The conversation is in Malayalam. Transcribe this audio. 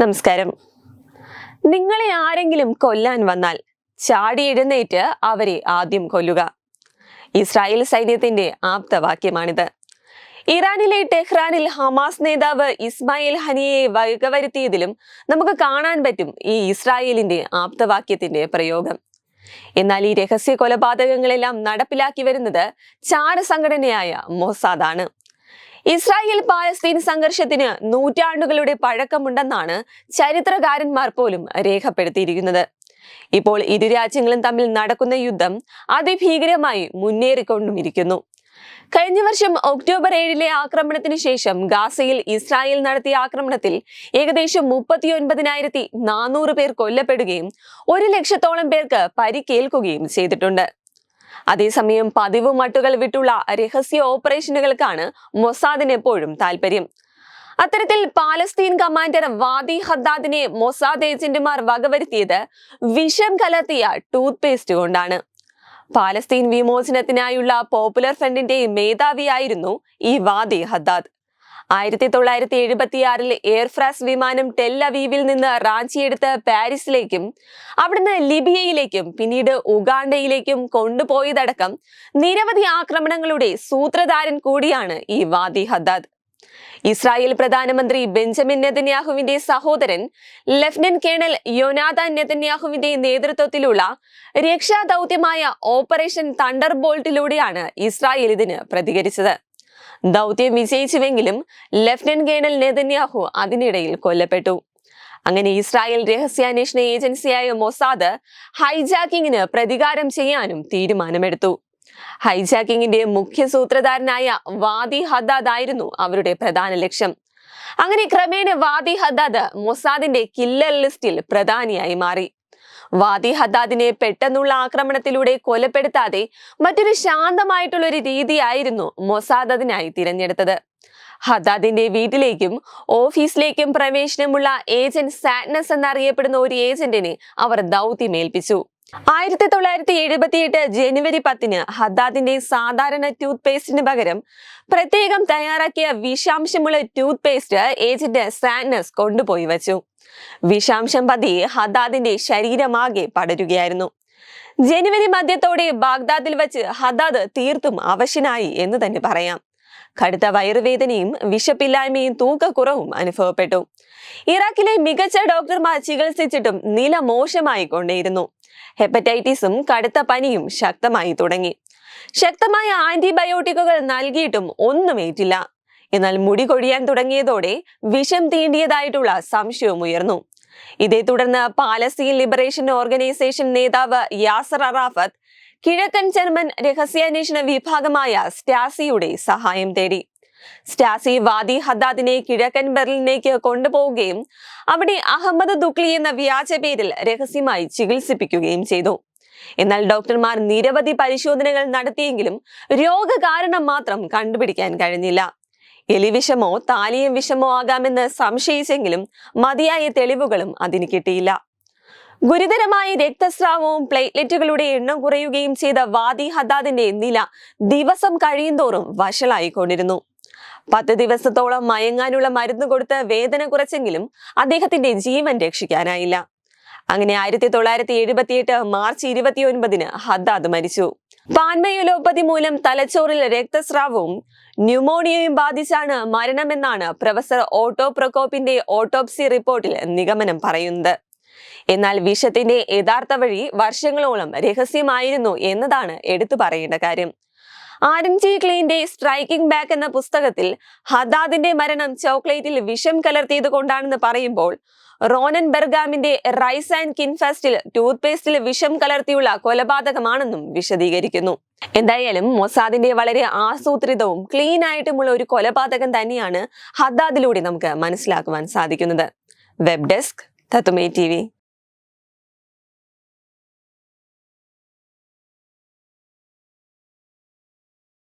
നമസ്കാരം. നിങ്ങളെ ആരെങ്കിലും കൊല്ലാൻ വന്നാൽ ചാടി എഴുന്നേറ്റ് അവരെ ആദ്യം കൊല്ലുക. ഇസ്രായേൽ സൈന്യത്തിന്റെ ആപ്തവാക്യമാണിത്. ഇറാനിലെ ടെഹ്റാനിൽ ഹമാസ് നേതാവ് ഇസ്മായിൽ ഹനിയെ വകവരുത്തിയതിലും നമുക്ക് കാണാൻ പറ്റും ഈ ഇസ്രായേലിന്റെ ആപ്തവാക്യത്തിന്റെ പ്രയോഗം. എന്നാൽ ഈ രഹസ്യ കൊലപാതകങ്ങളെല്ലാം നടപ്പിലാക്കി വരുന്നത് ചാര സംഘടനയായ മൊസാദാണ്. ഇസ്രായേൽ പാലസ്തീൻ സംഘർഷത്തിന് നൂറ്റാണ്ടുകളുടെ പഴക്കമുണ്ടെന്നാണ് ചരിത്രകാരന്മാർ പോലും രേഖപ്പെടുത്തിയിരിക്കുന്നത്. ഇപ്പോൾ ഇരു രാജ്യങ്ങളും തമ്മിൽ നടക്കുന്ന യുദ്ധം അതിഭീകരമായി മുന്നേറിക്കൊണ്ടുമിരിക്കുന്നു. കഴിഞ്ഞ വർഷം ഒക്ടോബർ ഏഴിലെ ആക്രമണത്തിന് ശേഷം ഗാസയിൽ ഇസ്രായേൽ നടത്തിയ ആക്രമണത്തിൽ ഏകദേശം മുപ്പത്തിയൊൻപതിനായിരത്തി നാനൂറ് പേർ കൊല്ലപ്പെടുകയും ഒരു ലക്ഷത്തോളം പേർക്ക് പരിക്കേൽക്കുകയും ചെയ്തിട്ടുണ്ട്. അതേസമയം പതിവ് മട്ടുകൾ വിട്ടുള്ള രഹസ്യ ഓപ്പറേഷനുകൾക്കാണ് മൊസാദിന് എപ്പോഴും താല്പര്യം അത്തരത്തിൽ പാലസ്തീൻ കമാൻഡർ വാദി ഹദ്ദാദിനെ മൊസാദ് ഏജന്റുമാർ വകവരുത്തിയത് വിഷം കലർത്തിയ ടൂത്ത് പേസ്റ്റ് കൊണ്ടാണ്. പാലസ്തീൻ വിമോചനത്തിനായുള്ള പോപ്പുലർ ഫ്രണ്ടിന്റെ മേധാവിയായിരുന്നു ഈ വാദി ഹദ്ദാദ്. ആയിരത്തി തൊള്ളായിരത്തി എഴുപത്തിയാറിൽ എയർഫ്രാസ് വിമാനം ടെൽ അവീവിൽ നിന്ന് റാഞ്ചിയെടുത്ത് പാരീസിലേക്കും അവിടുന്ന് ലിബിയയിലേക്കും പിന്നീട് ഉഗാണ്ടയിലേക്കും കൊണ്ടുപോയതടക്കം നിരവധി ആക്രമണങ്ങളുടെ സൂത്രധാരൻ കൂടിയാണ് ഈ വാദി ഹദ്ദാദ് ഇസ്രായേൽ പ്രധാനമന്ത്രി ബെഞ്ചമിൻ നെതന്യാഹുവിന്റെ സഹോദരൻ ലഫ്റ്റനന്റ് കേണൽ യൊനാഥാൻ നെതന്യാഹുവിന്റെ നേതൃത്വത്തിലുള്ള രക്ഷാദൗത്യമായ ഓപ്പറേഷൻ തണ്ടർ ബോൾട്ടിലൂടെയാണ് ഇസ്രായേൽ ഇതിന് പ്രതികരിച്ചത്. ദൗത്യം വിജയിച്ചുവെങ്കിലും ലഫ്റ്റനന്റ് കേണൽ നെതന്യാഹു അതിനിടയിൽ കൊല്ലപ്പെട്ടു. അങ്ങനെ ഇസ്രായേൽ രഹസ്യാന്വേഷണ ഏജൻസിയായ മൊസാദ് ഹൈജാക്കിങ്ങിന് പ്രതികാരം ചെയ്യാനും തീരുമാനമെടുത്തു. ഹൈജാക്കിങ്ങിന്റെ മുഖ്യ സൂത്രധാരനായ വാദി ഹദ്ദാദ് ആയിരുന്നു അവരുടെ പ്രധാന ലക്ഷ്യം. അങ്ങനെ ക്രമേണ വാദി ഹദ്ദാദ് മൊസാദിന്റെ കില്ലർ ലിസ്റ്റിൽ പ്രധാനിയായി മാറി. വാദി ഹദാദിനെ പെട്ടെന്നുള്ള ആക്രമണത്തിലൂടെ കൊലപ്പെടുത്താതെ മറ്റൊരു ശാന്തമായിട്ടുള്ള ഒരു രീതിയായിരുന്നു മൊസാദ് അതിനായി തിരഞ്ഞെടുത്തത്. ഹദാദിന്റെ വീട്ടിലേക്കും ഓഫീസിലേക്കും പ്രവേശനമുള്ള ഏജന്റ് സാഡ്നസ് എന്നറിയപ്പെടുന്ന ഒരു ഏജന്റിനെ അവർ ദൗത്യമേൽപ്പിച്ചു. ആയിരത്തി തൊള്ളായിരത്തി എഴുപത്തിയെട്ട് ജനുവരി പത്തിന് ഹദ്ദാദിന്റെ സാധാരണ ടൂത്ത് പേസ്റ്റിന് പകരം പ്രത്യേകം തയ്യാറാക്കിയ വിഷാംശമുള്ള ടൂത്ത് പേസ്റ്റ് ഏജന്റ് സാൻനസ് കൊണ്ടുപോയി വച്ചു. വിഷാംശം പതി ഹദാദിന്റെ ശരീരമാകെ പടരുകയായിരുന്നു. ജനുവരി മധ്യത്തോടെ ബാഗ്ദാദിൽ വച്ച് ഹദാദ് തീർത്തും അവശനായി എന്ന് തന്നെ പറയാം. കടുത്ത വയറുവേദനയും വിശപ്പില്ലായ്മയും തൂക്കക്കുറവും അനുഭവപ്പെട്ടു. ഇറാഖിലെ മികച്ച ഡോക്ടർമാർ ചികിത്സിച്ചിട്ടും നില മോശമായി കൊണ്ടേയിരുന്നു. ഹെപ്പറ്റൈറ്റിസും കടുത്ത പനിയും ശക്തമായി തുടങ്ങി. ശക്തമായ ആന്റിബയോട്ടിക്കുകൾ നൽകിയിട്ടും ഒന്നും ഏറ്റില്ല. എന്നാൽ മുടി കൊഴിയാൻ തുടങ്ങിയതോടെ വിഷം തീണ്ടിയതായിട്ടുള്ള സംശയവും ഉയർന്നു. ഇതേ തുടർന്ന് പാലസ്തീൻ ലിബറേഷൻ ഓർഗനൈസേഷൻ നേതാവ് യാസർ അറാഫത്ത് കിഴക്കൻ ജർമ്മൻ രഹസ്യാന്വേഷണ വിഭാഗമായ സ്റ്റാസിയുടെ സഹായം തേടി. സ്റ്റാസി വാദി ഹദാദിനെ കിഴക്കൻ ബെർലിനിലേക്ക് കൊണ്ടുപോവുകയും അവിടെ അഹമ്മദ് ദുക്ലി എന്ന വ്യാജ പേരിൽ രഹസ്യമായി ചികിത്സിപ്പിക്കുകയും ചെയ്തു. എന്നാൽ ഡോക്ടർമാർ നിരവധി പരിശോധനകൾ നടത്തിയെങ്കിലും രോഗകാരണം മാത്രം കണ്ടുപിടിക്കാൻ കഴിഞ്ഞില്ല. എലിവിഷമോ താലിയം വിഷമോ ആകാമെന്ന് സംശയിച്ചെങ്കിലും മതിയായ തെളിവുകളും അതിന് കിട്ടിയില്ല. ഗുരുതരമായ രക്തസ്രാവവും പ്ലേറ്റ്ലെറ്റുകളുടെ എണ്ണം കുറയുകയും ചെയ്ത വാദി ഹദാദിന്റെ നില ദിവസം കഴിയുന്തോറും വഷളായിക്കൊണ്ടിരുന്നു. പത്ത് ദിവസത്തോളം മയങ്ങാനുള്ള മരുന്ന് കൊടുത്ത് വേദന കുറച്ചെങ്കിലും അദ്ദേഹത്തിന്റെ ജീവൻ രക്ഷിക്കാനായില്ല. അങ്ങനെ ആയിരത്തി തൊള്ളായിരത്തി എഴുപത്തിയെട്ട് മാർച്ച് ഇരുപത്തിയൊൻപതിന് ഹദ്ദാദ് മരിച്ചു. പാൻമയോലോപ്പതി മൂലം തലച്ചോറിൽ രക്തസ്രാവവും ന്യൂമോണിയയും ബാധിച്ചാണ് മരണമെന്നാണ് പ്രൊഫസർ ഓട്ടോ പ്രൊക്കോപ്പിന്റെ ഓട്ടോപ്സി റിപ്പോർട്ടിൽ നിഗമനം പറയുന്നത്. എന്നാൽ വിഷത്തിന്റെ യഥാർത്ഥ വഴി വർഷങ്ങളോളം രഹസ്യമായിരുന്നു എന്നതാണ് എടുത്തു പറയേണ്ട കാര്യം. ആരം ജി ക്ലീന്റെ സ്ട്രൈക്കിംഗ് ബാക്ക് എന്ന പുസ്തകത്തിൽ ഹദാദിന്റെ മരണം ചോക്ലേറ്റിൽ വിഷം കലർത്തിയത് കൊണ്ടാണെന്ന് പറയുമ്പോൾ റോനൻ ബെർഗാമിന്റെ റൈസ് ആൻഡ് കിൻഫാസ്റ്റിൽ ടൂത്ത് പേസ്റ്റിൽ വിഷം കലർത്തിയുള്ള കൊലപാതകമാണെന്നും വിശദീകരിക്കുന്നു. എന്തായാലും മൊസാദിന്റെ വളരെ ആസൂത്രിതവും ക്ലീൻ ആയിട്ടുമുള്ള ഒരു കൊലപാതകം തന്നെയാണ് ഹദാദിലൂടെ നമുക്ക് മനസ്സിലാക്കുവാൻ സാധിക്കുന്നത്. Web desk തത്തുമേ T